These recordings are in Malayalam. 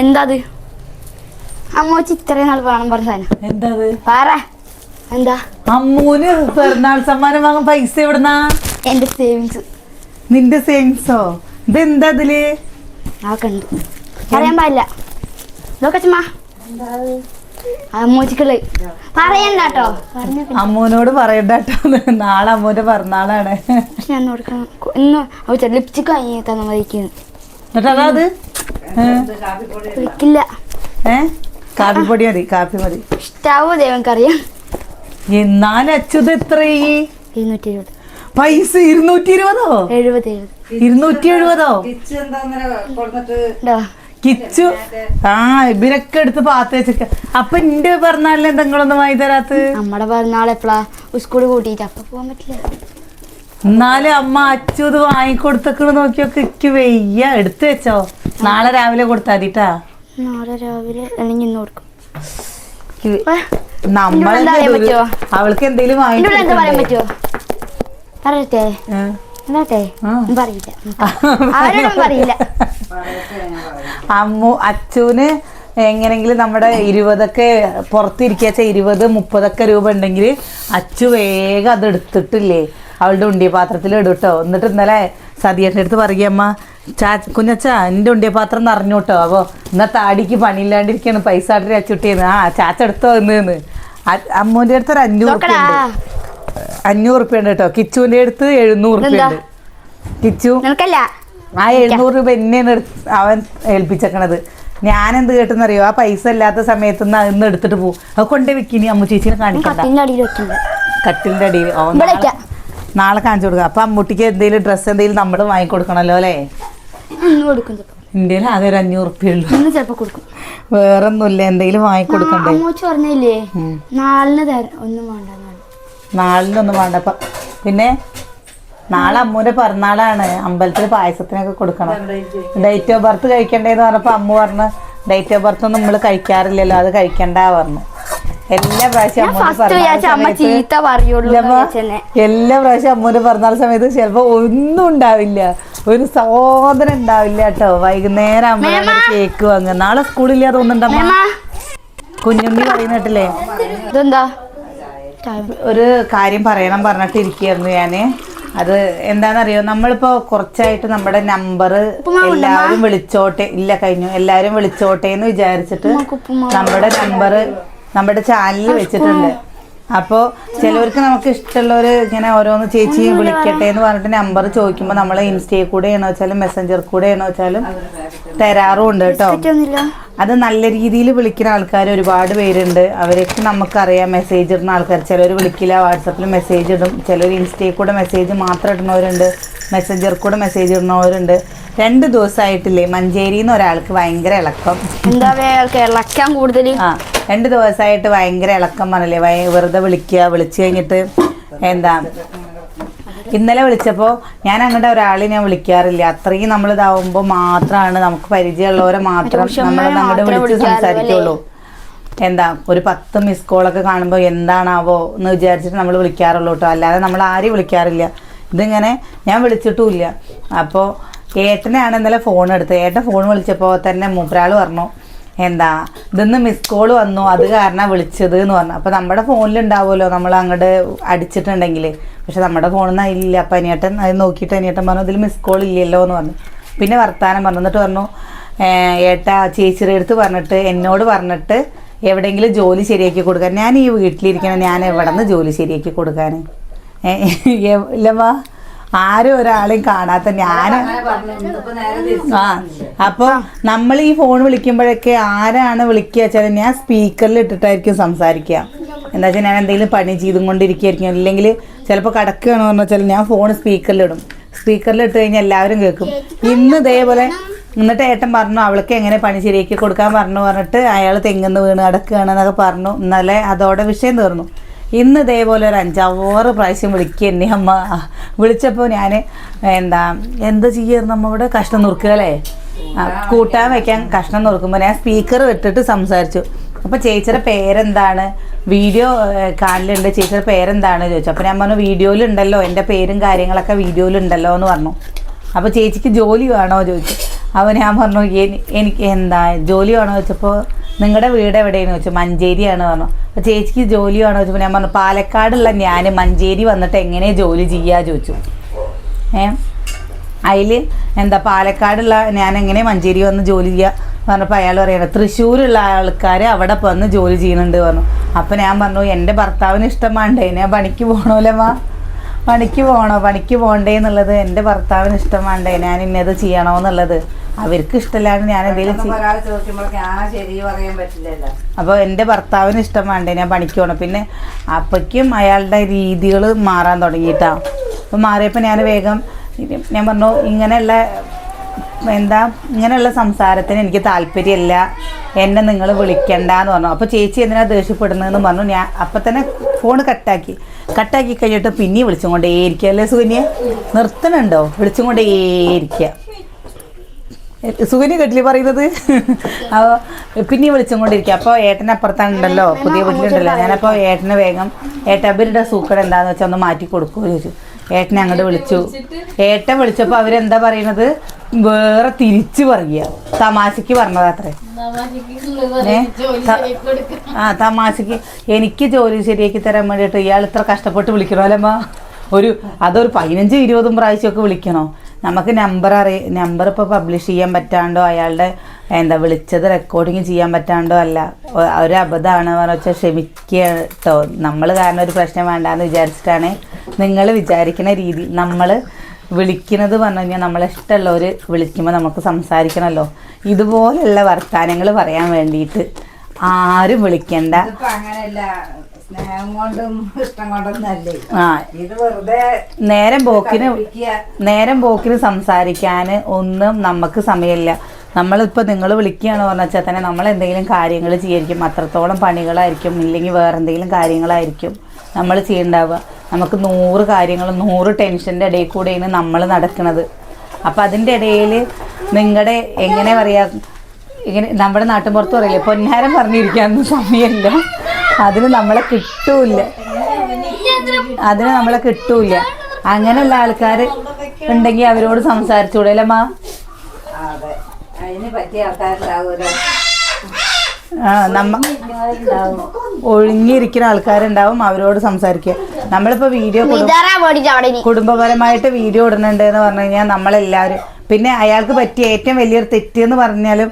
എന്താ അത് അമ്മോച്ച് ഇത്രയും നാൾ വേണം പറഞ്ഞ സാധനം. എന്താ പറ. എന്താ? അമ്മൂന് പിറന്നാൾ സമ്മാനം വാങ്ങാൻ പൈസ എവിടുന്നാ? എന്റെ സേവിങ്സ്. നിന്റെ സേവിങ്സോ? ഇതെന്താ അതിൽ? ആ കണ്ടു പറയാൻ പാടില്ല. നോക്കച്ചമ്മ അമ്മോച്ചിക്കുള്ള പറയണ്ട അമ്മൂനോട് പറയണ്ടോ നാളെ അമ്മൂന്റെ പിറന്നാളാണ്. ഞാൻ കൊടുക്കണം ഇന്ന് അവ ലിപ്സ്റ്റിക് വാങ്ങി തന്ന മതിക്കുന്നു എന്നിട്ട് അതാ? വിളിക്കില്ല ഏ? കാപ്പിപ്പൊടി മതി കാപ്പി മതി ഇഷ്ടാവോ ദൈവംക്കറിയാം എന്നാൽ അച്യുത് എത്ര? ഇരുന്നൂറ്റി എഴുപത് പൈസ ഇരുന്നൂറ്റി ഇരുപതോ എഴുപത് ഇരുന്നൂറ്റി എഴുപതോ കിച്ചു ആ ഇവരൊക്കെ എടുത്ത് പാത്ത് വെച്ചൊക്കെ അപ്പൊ എന്റെ പറഞ്ഞാലേ എന്തെങ്കിലൊന്നും വാങ്ങി തരാത്ത് നമ്മുടെ പിറന്നാൾ എപ്പോഴാ സ്കൂളിൽ കൂട്ടിയിട്ട്. അപ്പൊ പോകാൻ പറ്റില്ല. എന്നാലും അമ്മ അച്ചു ഇത് വാങ്ങിക്കൊടുത്തക്കണ് നോക്കിയൊക്കെ ഇക്ക് വെയ്യ. എടുത്തു വെച്ചോ. നാളെ രാവിലെ കൊടുത്താ മതിട്ടാ നാളെ രാവിലെ അല്ലെങ്കിൽ ഇന്ന് കൊടുക്കും. പറ്റുവോ? അവൾക്ക് എന്തെങ്കിലും പറയട്ടെ. പറയില്ല. അമ്മു അച്ചുവിന് എങ്ങനെങ്കിലും നമ്മുടെ ഇരുപതൊക്കെ പുറത്തിരിക്കാച്ച ഇരുപത് മുപ്പതൊക്കെ രൂപ ഉണ്ടെങ്കിൽ അച്ചു വേഗം അത് എടുത്തിട്ടില്ലേ? അവളുടെ ഉണ്ടിയ പാത്രത്തിൽ ഇടും കേട്ടോ എന്നിട്ട് ഇന്നലെ സതിയേട്ടന്റെ അടുത്ത് പറയുകയമ്മ ചാ കുഞ്ഞച്ച എന്റെ ഉണ്ടിയ പാത്രം നിറഞ്ഞു കേട്ടോ അപ്പോൾ എന്നാൽ താടിക്ക് പണിയില്ലാണ്ടിരിക്കുകയാണ് പൈസ ആട്ടി അച്ചുട്ടിയെന്ന്. ആ ചാച്ച എടുത്തോ എന്ന് അമ്മൂന്റെ അടുത്ത് ഒരു അഞ്ഞൂറ് ഉറുപ്പ്യ അഞ്ഞൂറ് ഉറുപ്പ്യ ഉണ്ട് കേട്ടോ കിച്ചുവിന്റെ അടുത്ത് എഴുന്നൂറ് ഉറുപ്പ്യ ഉണ്ട്. കിച്ചു ആ എഴുന്നൂറ് രൂപ എന്നെയാണ് അവൻ ഏൽപ്പിച്ചേക്കണത്. ഞാൻ എന്ത് കേട്ടെന്നറിയോ ആ പൈസ ഇല്ലാത്ത സമയത്ത് നിന്ന് അന്ന് എടുത്തിട്ട് പോകും അത് കൊണ്ടേ വിക്കിനി അമ്മ ചേച്ചിനെ കാണിക്കണ്ട. കട്ടിലിന്റെ അടിയിൽ നാളെ- കാണിച്ചു കൊടുക്കാം. അപ്പൊ അമ്മൂട്ടിക്ക് എന്തെങ്കിലും ഡ്രസ്സ് എന്തെങ്കിലും നമ്മൾ വാങ്ങിക്കൊടുക്കണല്ലോ അല്ലേ? കൊടുക്കും ഇന്ത്യയിൽ ആകെ ഒരു അഞ്ഞൂറ് ഉള്ളൂ. ഇന്ന് ചിലപ്പോ കൊടുക്കും. വേറെ ഒന്നുമില്ല എന്തെങ്കിലും വാങ്ങിക്കൊടുക്കണ്ടേ? അമ്മൂച്ച് പറഞ്ഞില്ലേ തരാം ഒന്നും വേണ്ട നാളിനൊന്നും വേണ്ട. അപ്പൊ പിന്നെ നാളെ അമ്മൂന്റെ പിറന്നാളാണ്. അമ്പലത്തിൽ പായസത്തിനൊക്കെ കൊടുക്കണം. ഡേറ്റ് ഓഫ് ബർത്ത് കഴിക്കണ്ടേന്ന് പറഞ്ഞപ്പോ അമ്മ പറഞ്ഞു ഡേറ്റ് ഓഫ് ബർത്ത് ഒന്നും നമ്മൾ കഴിക്കാറില്ലല്ലോ അത് കഴിക്കണ്ട പറഞ്ഞു. എല്ലാ പ്രാവശ്യം അമ്മ ചീത്ത പറയുള്ളൂ. എല്ലാ പ്രാവശ്യം അമ്മൂന്റെ പറഞ്ഞ സമയത്ത് ചിലപ്പോ ഒന്നും ഉണ്ടാവില്ല. ഒരു സഹോദരൻ ഉണ്ടാവില്ല കേട്ടോ. വൈകുന്നേരം അമ്മ കേക്ക് വാങ്ങുക നാളെ സ്കൂളില്ല തോന്നുന്നുണ്ടമ്മ കുഞ്ഞുണ്ണി പറയുന്ന കേട്ടില്ലേ? ഇതെന്താ? ഒരു കാര്യം പറയണം പറഞ്ഞിട്ട് ഇരിക്കുകയായിരുന്നു ഞാൻ. അത് എന്താണെന്നറിയോ? നമ്മളിപ്പോ കുറച്ചായിട്ട് നമ്മുടെ നമ്പർ എല്ലാവരും വിളിച്ചോട്ടെ. ഇല്ല കഴിഞ്ഞു. എല്ലാവരും വിളിച്ചോട്ടെ എന്ന് വിചാരിച്ചിട്ട് നമ്മുടെ നമ്പർ നമ്മുടെ ചാനലിൽ വെച്ചിട്ടുണ്ട്. അപ്പോ ചിലവർക്ക് നമുക്ക് ഇഷ്ടമുള്ളവർ ഇങ്ങനെ ഓരോന്ന് ചേച്ചി വിളിക്കട്ടെ എന്ന് പറഞ്ഞിട്ട് നമ്പർ ചോദിക്കുമ്പോൾ നമ്മൾ ഇൻസ്റ്റയിൽ കൂടെ ആണോ വെച്ചാലും മെസ്സഞ്ചർ കൂടെ ആണോ വെച്ചാലും തരാറുമുണ്ട് കേട്ടോ. അത് നല്ല രീതിയിൽ വിളിക്കുന്ന ആൾക്കാർ ഒരുപാട് പേരുണ്ട്. അവരൊക്കെ നമുക്കറിയാം മെസ്സേജ് ഇടുന്ന ആൾക്കാർ ചിലർ വിളിക്കില്ല വാട്സപ്പിൽ മെസ്സേജ് ഇടും. ചിലർ ഇൻസ്റ്റയിൽ കൂടെ മെസ്സേജ് മാത്രം ഇടുന്നവരുണ്ട്. മെസ്സഞ്ചർ കൂടെ മെസ്സേജ് ഇടുന്നവരുണ്ട്. രണ്ട് ദിവസമായിട്ടില്ലേ മഞ്ചേരിന്ന് ഒരാൾക്ക് ഭയങ്കര ഇളക്കം. എന്താ കേരളക്കാൻ കൂടുതൽ ആ. രണ്ട് ദിവസമായിട്ട് ഭയങ്കര ഇളക്കം പറഞ്ഞില്ലേ വെറുതെ വിളിക്കുക വിളിച്ചു കഴിഞ്ഞിട്ട് എന്താ? ഇന്നലെ വിളിച്ചപ്പോൾ ഞാൻ അങ്ങോട്ട് ഒരാളെ ഞാൻ വിളിക്കാറില്ല. അത്രയും നമ്മൾ ഇതാവുമ്പോൾ മാത്രമാണ് നമുക്ക് പരിചയമുള്ളവരെ മാത്രം നമ്മൾ അങ്ങോട്ട് മാത്രമേ വിളിച്ച് സംസാരിക്കുള്ളൂ. എന്താ ഒരു പത്ത് മിസ് കോളൊക്കെ കാണുമ്പോൾ എന്താണാവോ എന്ന് വിചാരിച്ചിട്ട് നമ്മൾ വിളിക്കാറുള്ളൂ കേട്ടോ. അല്ലാതെ നമ്മൾ ആരെയും വിളിക്കാറില്ല. ഇതിങ്ങനെ ഞാൻ വിളിച്ചിട്ടുമില്ല. അപ്പോൾ ഏട്ടനാണ് ഇന്നലെ ഫോൺ എടുത്തത്. ഏട്ടൻ ഫോൺ വിളിച്ചപ്പോൾ തന്നെ മൂപ്പരാൾ പറഞ്ഞു എന്താ ഇതൊന്ന് മിസ് കോൾ വന്നു അത് കാരണം വിളിച്ചത് എന്ന് പറഞ്ഞു. അപ്പോൾ നമ്മുടെ ഫോണിൽ ഉണ്ടാവുമല്ലോ നമ്മൾ അങ്ങോട്ട് അടിച്ചിട്ടുണ്ടെങ്കിൽ പക്ഷെ നമ്മുടെ ഫോണിൽ നിന്ന് ഇല്ല അപ്പം അനിയേട്ടൻ അത് നോക്കിയിട്ട് അനിയേട്ടൻ പറഞ്ഞു ഇതിൽ മിസ് കോൾ ഇല്ലല്ലോ എന്ന് പറഞ്ഞു. പിന്നെ വർത്താനം പറഞ്ഞു. എന്നിട്ട് പറഞ്ഞു "ഏഹ്, ഏട്ടാ ചേച്ചിയുടെ അടുത്ത് പറഞ്ഞിട്ട് എന്നോട് പറഞ്ഞിട്ട് എവിടെയെങ്കിലും ജോലി ശരിയാക്കി കൊടുക്കാൻ. ഞാൻ ഈ വീട്ടിലിരിക്കണം ഞാൻ എവിടെ നിന്ന് ജോലി ശരിയാക്കി കൊടുക്കാൻ ഇല്ലമ്മ. ആരും ഒരാളെയും കാണാത്ത ഞാൻ ആ അപ്പോൾ നമ്മൾ ഈ ഫോൺ വിളിക്കുമ്പോഴൊക്കെ ആരാണ് വിളിക്കുക വെച്ചാൽ ഞാൻ സ്പീക്കറിൽ ഇട്ടിട്ടായിരിക്കും സംസാരിക്കുക. എന്താ വെച്ചാൽ ഞാൻ എന്തെങ്കിലും പണി ചെയ്തും കൊണ്ടിരിക്കുകയായിരിക്കും അല്ലെങ്കിൽ ചിലപ്പോൾ കിടക്കുകയാണെന്ന് പറഞ്ഞാൽ വെച്ചാൽ ഞാൻ ഫോൺ സ്പീക്കറിലിടും സ്പീക്കറിൽ ഇട്ട് കഴിഞ്ഞാൽ എല്ലാവരും കേൾക്കും. ഇന്ന് ഇതേപോലെ എന്നിട്ട് ഏട്ടൻ പറഞ്ഞു അവൾക്ക് എങ്ങനെ പണി ശരിയാക്കി കൊടുക്കാൻ പറഞ്ഞു? പറഞ്ഞിട്ട് അയാൾ തെങ്ങുന്ന് വീണ് കിടക്കുകയാണെന്നൊക്കെ പറഞ്ഞു. എന്നാലേ അതോടെ വിഷയം തീർന്നു. ഇന്ന് ഇതേപോലെ ഒരു അഞ്ചാറ് പ്രാവശ്യം വിളിക്കുക എന്നെ അമ്മ. വിളിച്ചപ്പോൾ ഞാൻ എന്താ എന്താ ചെയ്യാറ് അമ്മ ഇവിടെ? കഷ്ണം നുറുക്കുക അല്ലേ കൂട്ടാൻ വെക്കാൻ കഷ്ണം നുറുക്കുമ്പോൾ ഞാൻ സ്പീക്കർ ഇട്ടിട്ട് സംസാരിച്ചു. അപ്പോൾ ചേച്ചിയുടെ പേരെന്താണ്? വീഡിയോ കാണലുണ്ട്. ചേച്ചിയുടെ പേരെന്താണ് ചോദിച്ചു. അപ്പോൾ ഞാൻ പറഞ്ഞു വീഡിയോയിലുണ്ടല്ലോ. എന്റെ പേരും കാര്യങ്ങളൊക്കെ വീഡിയോയിലുണ്ടല്ലോ എന്ന് പറഞ്ഞു. അപ്പോൾ ചേച്ചിക്ക് ജോലി വേണോ ചോദിച്ചു. അപ്പോൾ ഞാൻ പറഞ്ഞു എനിക്ക് എന്താ ജോലി വേണോ ചോദിച്ചപ്പോൾ നിങ്ങളുടെ വീട് എവിടെയെന്ന് ചോദിച്ചു. മഞ്ചേരിയാണ് പറഞ്ഞു. അപ്പോൾ ചേച്ചിക്ക് ജോലി ചോദിച്ചു ഞാൻ പറഞ്ഞു പാലക്കാടുള്ള ഞാൻ മഞ്ചേരി വന്നിട്ട് എങ്ങനെ ജോലി ചെയ്യാ ചോദിച്ചു. ഏ? അതിൽ എന്താ പാലക്കാടുള്ള ഞാൻ എങ്ങനെ മഞ്ചേരി വന്ന് ജോലി ചെയ്യുക പറഞ്ഞപ്പോൾ അയാൾ പറയണം തൃശ്ശൂരുള്ള ആൾക്കാർ അവിടെ വന്ന് ജോലി ചെയ്യുന്നുണ്ട് പറഞ്ഞു. അപ്പം ഞാൻ പറഞ്ഞു എന്റെ ഭർത്താവിന് ഇഷ്ടമാണ്ടേ ഞാൻ പണിക്ക് പോകണമല്ലമ്മ പണിക്ക് പോകണോ പണിക്ക് പോകണ്ടേ എന്നുള്ളത് എന്റെ ഭർത്താവിന് ഇഷ്ടമാണ്ടേ ഞാൻ ഇന്നത് ചെയ്യണോ എന്നുള്ളത് അവർക്ക് ഇഷ്ടമല്ലാണ്ട് ഞാൻ എന്തെങ്കിലും അപ്പോൾ എന്റെ ഭർത്താവിന് ഇഷ്ടം വേണ്ടേ ഞാൻ പണിക്ക് പോകണം പിന്നെ അപ്പയ്ക്കും അയാളുടെ രീതികൾ മാറാൻ തുടങ്ങിയിട്ടാ. അപ്പോൾ മാറിയപ്പോൾ ഞാൻ വേഗം ഞാൻ പറഞ്ഞു ഇങ്ങനെയുള്ള എന്താ ഇങ്ങനെയുള്ള സംസാരത്തിന് എനിക്ക് താല്പര്യമില്ല. എന്നെ നിങ്ങൾ വിളിക്കണ്ടെന്ന് പറഞ്ഞു. അപ്പോൾ ചേച്ചി എന്തിനാ ദേഷ്യപ്പെടുന്നതെന്ന് പറഞ്ഞു. ഞാൻ അപ്പം തന്നെ ഫോൺ കട്ടാക്കി. കട്ടാക്കി കഴിഞ്ഞിട്ട് പിന്നെ വിളിച്ചും കൊണ്ടേയിരിക്കുക. അല്ലേ സുകന്യ? നിർത്തണുണ്ടോ? വിളിച്ചും കൊണ്ടേയിരിക്കുക. സുഖനി കെട്ടിൽ പറയുന്നത്. പിന്നെ വിളിച്ചും കൊണ്ടിരിക്കുക. അപ്പോൾ ഏട്ടൻ അപ്പുറത്താണുണ്ടല്ലോ. പുതിയ വീട്ടിലുണ്ടല്ലോ. ഞാനപ്പോൾ ഏട്ടനെ വേഗം ഏട്ടൻ അവരുടെ സൂക്കട് എന്താന്ന് വെച്ചാൽ ഒന്ന് മാറ്റി ചോദിച്ചു. ഏട്ടനെ അങ്ങോട്ട് വിളിച്ചു. ഏട്ടൻ വിളിച്ചപ്പോൾ അവരെന്താ പറയണത്? വേറെ തിരിച്ചു പറയുക. തമാശക്ക് പറഞ്ഞത് അത്രേ. ഏ? ത- ആ തമാശക്ക് എനിക്ക് ജോലി ശരിയാക്കി തരാൻ വേണ്ടിയിട്ട് ഇയാൾ ഇത്ര കഷ്ടപ്പെട്ട് വിളിക്കണമല്ലമ്മ ഒരു അതൊരു പതിനഞ്ച് ഇരുപതും പ്രാവശ്യമൊക്കെ വിളിക്കണോ? നമുക്ക് നമ്പർ അറിയ നമ്പർ ഇപ്പോൾ പബ്ലിഷ് ചെയ്യാൻ പറ്റാണ്ടോ? അയാളുടെ എന്താ വിളിച്ചത് റെക്കോർഡിങ് ചെയ്യാൻ പറ്റാണ്ടോ അല്ല. ഒരു അബദ്ധമാണ് പറഞ്ഞു വെച്ചാൽ ക്ഷമിക്കുക കേട്ടോ നമ്മൾ കാരണം ഒരു പ്രശ്നം വേണ്ടാന്ന് വിചാരിച്ചിട്ടാണ് നിങ്ങൾ വിചാരിക്കുന്ന രീതി നമ്മൾ വിളിക്കുന്നത് പറഞ്ഞു കഴിഞ്ഞാൽ നമ്മളിഷ്ടമുള്ളവർ വിളിക്കുമ്പോൾ നമുക്ക് സംസാരിക്കണമല്ലോ ഇതുപോലെയുള്ള വർത്തമാനങ്ങൾ പറയാൻ വേണ്ടിയിട്ട് ആരും വിളിക്കണ്ട. ആ. നേരം പോക്കിന്. നേരം പോക്കിന് സംസാരിക്കാൻ ഒന്നും നമുക്ക് സമയമില്ല. നമ്മളിപ്പോൾ നിങ്ങൾ വിളിക്കുകയാണ് പറഞ്ഞാൽ തന്നെ നമ്മൾ എന്തെങ്കിലും കാര്യങ്ങൾ ചെയ്യായിരിക്കും. അത്രത്തോളം പണികളായിരിക്കും. ഇല്ലെങ്കിൽ വേറെ എന്തെങ്കിലും കാര്യങ്ങളായിരിക്കും നമ്മൾ ചെയ്യണ്ടാവുക. നമുക്ക് നൂറ് കാര്യങ്ങൾ നൂറ് ടെൻഷന്റെ ഇടയിൽ കൂടെയാണ് നമ്മൾ നടക്കുന്നത് അപ്പം അതിന്റെ ഇടയിൽ നിങ്ങളുടെ എങ്ങനെ പറയാ ഇങ്ങനെ നമ്മുടെ നാട്ടിൻ പുറത്ത് പറയില്ലേ പൊന്നാരം പറഞ്ഞിരിക്കാനൊന്നും സമയമില്ല. അതിന് നമ്മളെ കിട്ടൂല അതിന് നമ്മളെ കിട്ടൂല അങ്ങനെയുള്ള ആൾക്കാർ ഉണ്ടെങ്കിൽ അവരോട് സംസാരിച്ചൂടെ ആ നമ്മ ഒഴിഞ്ഞിരിക്കുന്ന ആൾക്കാരുണ്ടാവും അവരോട് സംസാരിക്കുക. നമ്മളിപ്പോ വീഡിയോ കുടുംബപരമായിട്ട് വീഡിയോ ഇടുന്നുണ്ട് എന്ന് പറഞ്ഞു കഴിഞ്ഞാൽ നമ്മളെല്ലാവരും. പിന്നെ അയാൾക്ക് പറ്റിയ ഏറ്റവും വലിയൊരു തെറ്റ് എന്ന് പറഞ്ഞാലും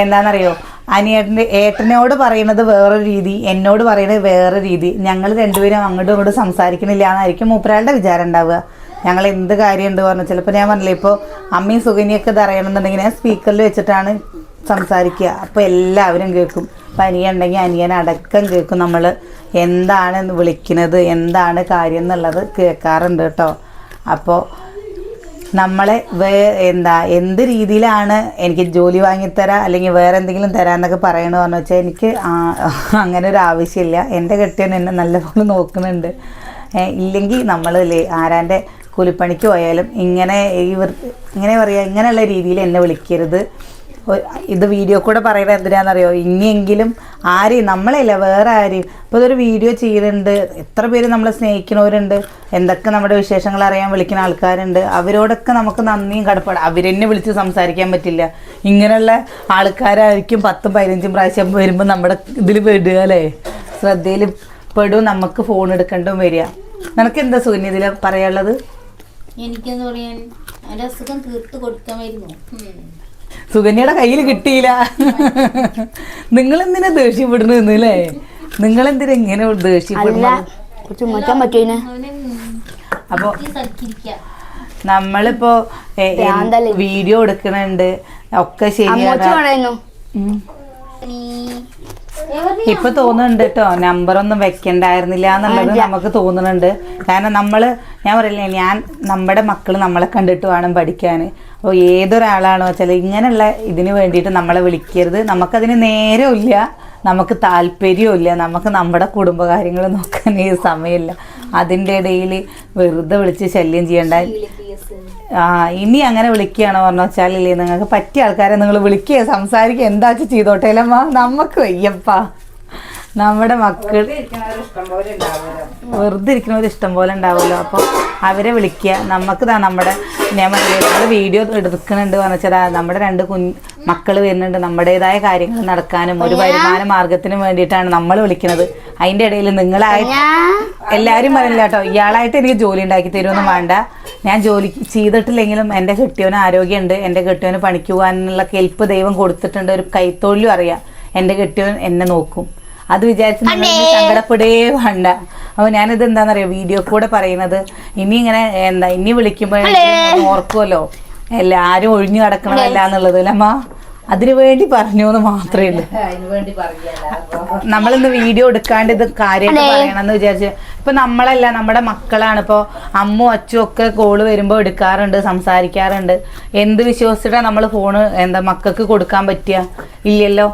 എന്താണെന്നറിയോ? അനിയേട്ടന്റെ ഏട്ടനോട് പറയുന്നത് വേറെ രീതി എന്നോട് പറയുന്നത് വേറെ രീതി. ഞങ്ങൾ രണ്ടുപേരും അങ്ങോട്ടും ഇങ്ങോട്ടും സംസാരിക്കണില്ല എന്നായിരിക്കും മൂപ്പരാളുടെ വിചാരം ഉണ്ടാവുക. ഞങ്ങൾ എന്ത് കാര്യമുണ്ട് പറഞ്ഞു. ചിലപ്പോൾ ഞാൻ പറഞ്ഞില്ലേ ഇപ്പോൾ അമ്മയും സുഗനിയൊക്കെ ഇത് അറിയണമെന്നുണ്ടെങ്കിൽ ഞാൻ സ്പീക്കറിൽ വെച്ചിട്ടാണ് സംസാരിക്കുക. അപ്പോൾ എല്ലാവരും കേൾക്കും. അപ്പം അനിയനുണ്ടെങ്കിൽ അനിയൻ അടക്കം കേൾക്കും നമ്മൾ. എന്താണ് വിളിക്കുന്നത് എന്താണ് കാര്യം എന്നുള്ളത് കേൾക്കാറുണ്ട് കേട്ടോ. അപ്പോൾ നമ്മളെ വേ എന്താ എന്ത് രീതിയിലാണ് എനിക്ക് ജോലി വാങ്ങിത്തരാ അല്ലെങ്കിൽ വേറെ എന്തെങ്കിലും തരാന്നൊക്കെ പറയണമെന്ന് വെച്ചാൽ എനിക്ക് അങ്ങനെ ഒരു ആവശ്യമില്ല. എന്റെ കെട്ടിയൻ എന്നെ നല്ലപോലെ നോക്കുന്നുണ്ട്. ഇല്ലെങ്കിൽ നമ്മൾ ആരാന്റെ കൂലിപ്പണിക്ക് പോയാലും ഇങ്ങനെ ഈ ഇങ്ങനെ പറയുക ഇങ്ങനെയുള്ള രീതിയിൽ എന്നെ വിളിക്കരുത്. ഇത് വീഡിയോ കൂടെ പറയുന്നത് എന്തിനാണെന്നറിയോ ഇനിയെങ്കിലും ആരെയും നമ്മളെയല്ല വേറെ ആരെയും ഇപ്പോൾ ഇതൊരു വീഡിയോ ചെയ്യുന്നുണ്ട് എത്ര പേര് നമ്മളെ സ്നേഹിക്കുന്നവരുണ്ട് എന്തൊക്കെ നമ്മുടെ വിശേഷങ്ങൾ അറിയാൻ വിളിക്കുന്ന ആൾക്കാരുണ്ട്? അവരോടൊക്കെ നമുക്ക് നന്ദിയും കടപ്പാട്. അവരെന്നെ വിളിച്ച് സംസാരിക്കാൻ പറ്റില്ല. ഇങ്ങനെയുള്ള ആൾക്കാരായിരിക്കും പത്തും പതിനഞ്ചും പ്രാവശ്യം വരുമ്പോൾ നമ്മുടെ ഇതിൽ പെടുക അല്ലേ? ശ്രദ്ധയിൽ പെടും. നമുക്ക് ഫോൺ എടുക്കേണ്ടും വരിക. നിനക്ക് എന്താ സൂര്യ ഇതിൽ പറയാനുള്ളത്? എനിക്കെന്ന് പറയാൻ? അസുഖം തീർത്ത് കൊടുക്കാമായിരുന്നു. സുകന്യയുടെ കയ്യിൽ കിട്ടിയില്ല. നിങ്ങൾ എന്തിനാ ദേഷ്യപ്പെടുന്നത്? അല്ലേ നിങ്ങൾ എന്തിനാ ഇങ്ങനെ ദേഷ്യപ്പെടുന്നു ദേഷ്യപ്പെടുന്നത് അപ്പൊ നമ്മളിപ്പോ? വീഡിയോ എടുക്കണുണ്ട്. ഒക്കെ ശരിയാണ് ഇപ്പൊ തോന്നുന്നുണ്ട് കേട്ടോ നമ്പർ ഒന്നും വെക്കണ്ടായിരുന്നില്ല എന്നുള്ളത് നമുക്ക് തോന്നുന്നുണ്ട്. കാരണം നമ്മൾ ഞാൻ പറയില്ലേ ഞാൻ നമ്മുടെ മക്കൾ നമ്മളെ കണ്ടിട്ട് വേണം പഠിക്കാൻ അപ്പോൾ ഏതൊരാളാണോ വെച്ചാൽ ഇങ്ങനെയുള്ള ഇതിന് വേണ്ടിയിട്ട് നമ്മളെ വിളിക്കരുത്. നമുക്കതിന് നേരമില്ല. നമുക്ക് താല്പര്യമില്ല നമുക്ക് നമ്മുടെ കുടുംബകാര്യങ്ങൾ നോക്കാൻ ഈ സമയമില്ല. അതിന്റെ ഇടയിൽ വെറുതെ വിളിച്ച് ശല്യം ചെയ്യണ്ട. ആ ഇനി അങ്ങനെ വിളിക്കുകയാണോ പറഞ്ഞു വെച്ചാലില്ലേ നിങ്ങൾക്ക് പറ്റിയ ആൾക്കാരെ നിങ്ങൾ വിളിക്കുക സംസാരിക്കുക എന്താ വെച്ചാൽ ചെയ്തോട്ടേലമ്മ നമുക്ക് വയ്യപ്പാ. നമ്മുടെ മക്കൾ വെറുതെ ഇരിക്കുന്നവർ ഇഷ്ടം പോലെ ഉണ്ടാവുമല്ലോ. അപ്പോൾ അവരെ വിളിക്കുക. നമുക്ക് നമ്മുടെ ഞാൻ വീഡിയോ എടുക്കുന്നുണ്ട് പറഞ്ഞാൽ നമ്മുടെ രണ്ട് കുഞ്ഞ് മക്കൾ വരുന്നുണ്ട്. നമ്മുടേതായ കാര്യങ്ങൾ നടക്കാനും ഒരു വരുമാന മാർഗത്തിനും വേണ്ടിയിട്ടാണ് നമ്മൾ വിളിക്കുന്നത്. അതിന്റെ ഇടയിൽ നിങ്ങളായി എല്ലാവരും പറയില്ല കേട്ടോ. ഇയാളായിട്ട് എനിക്ക് ജോലി ഉണ്ടാക്കി തരുമൊന്നും വേണ്ട. ഞാൻ ജോലി ചെയ്തിട്ടില്ലെങ്കിലും എന്റെ കെട്ടിയവന് ആരോഗ്യമുണ്ട്. എന്റെ കെട്ടിയവന് പണിക്ക് പോകാനുള്ള കെൽപ്പ് ദൈവം കൊടുത്തിട്ടുണ്ട്. ഒരു കൈത്തൊഴിലും അറിയാം. എന്റെ കെട്ടിയവൻ എന്നെ നോക്കും. അത് വിചാരിച്ച് നിങ്ങൾ സങ്കടപ്പെടേ വേണ്ട. അപ്പോൾ ഞാനിത് എന്താണെന്നറിയാം? വീഡിയോ കൂടെ പറയുന്നത്. ഇനി ഇങ്ങനെ എന്താ? ഇനി വിളിക്കുമ്പോൾ ഓർക്കുമല്ലോ എല്ലാവരും ഒഴിഞ്ഞു കിടക്കണമല്ല എന്നുള്ളത് അല്ലമ്മ അതിനു വേണ്ടി പറഞ്ഞു എന്ന് മാത്രമേ ഉള്ളൂ. നമ്മളിന്ന് വീഡിയോ എടുക്കാണ്ട് ഇത് കാര്യം പറയണമെന്ന് വിചാരിച്ചു ഇപ്പൊ നമ്മളല്ല നമ്മുടെ മക്കളാണ്. ഇപ്പൊ അമ്മു അച്ചും ഒക്കെ കോൾ വരുമ്പോൾ എടുക്കാറുണ്ട് സംസാരിക്കാറുണ്ട്. എന്ത് വിശ്വസിച്ചിട്ടാ നമ്മൾ ഫോണ് എന്താ മക്കൾക്ക് കൊടുക്കാൻ പറ്റുക ഇല്ലല്ലോ.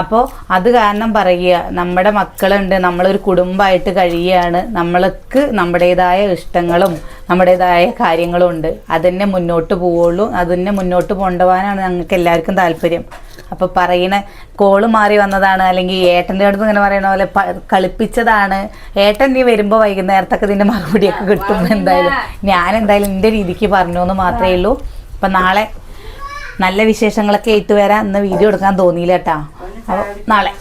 അപ്പോൾ അത് കാരണം പറയുക നമ്മുടെ മക്കളുണ്ട് നമ്മളൊരു കുടുംബമായിട്ട് കഴിയുകയാണ് നമ്മൾക്ക് നമ്മുടേതായ ഇഷ്ടങ്ങളും നമ്മുടേതായ കാര്യങ്ങളും ഉണ്ട്. അതന്നെ മുന്നോട്ട് പോവുള്ളൂ അതന്നെ മുന്നോട്ട് കൊണ്ടുപോകാനാണ് ഞങ്ങൾക്ക് എല്ലാവർക്കും താല്പര്യം. അപ്പോൾ പറയണ കോൾ മാറി വന്നതാണ് അല്ലെങ്കിൽ ഏട്ടന്റെ അടുത്ത് ഇങ്ങനെ പറയണ പോലെ കളിപ്പിച്ചതാണ് ഏട്ടൻ നീ വരുമ്പോൾ വൈകുന്നേരത്തൊക്കെ ഇതിന്റെ മറുപടിയൊക്കെ കിട്ടും എന്തായാലും ഞാൻ എന്തായാലും. എന്റെ രീതിക്ക് പറഞ്ഞു എന്ന് മാത്രമേ ഉള്ളൂ. അപ്പം നാളെ നല്ല വിശേഷങ്ങളൊക്കെ വരാം. ഇന്ന് വീഡിയോ എടുക്കാൻ തോന്നിയില്ല കേട്ടാ. അപ്പോൾ നാളെ.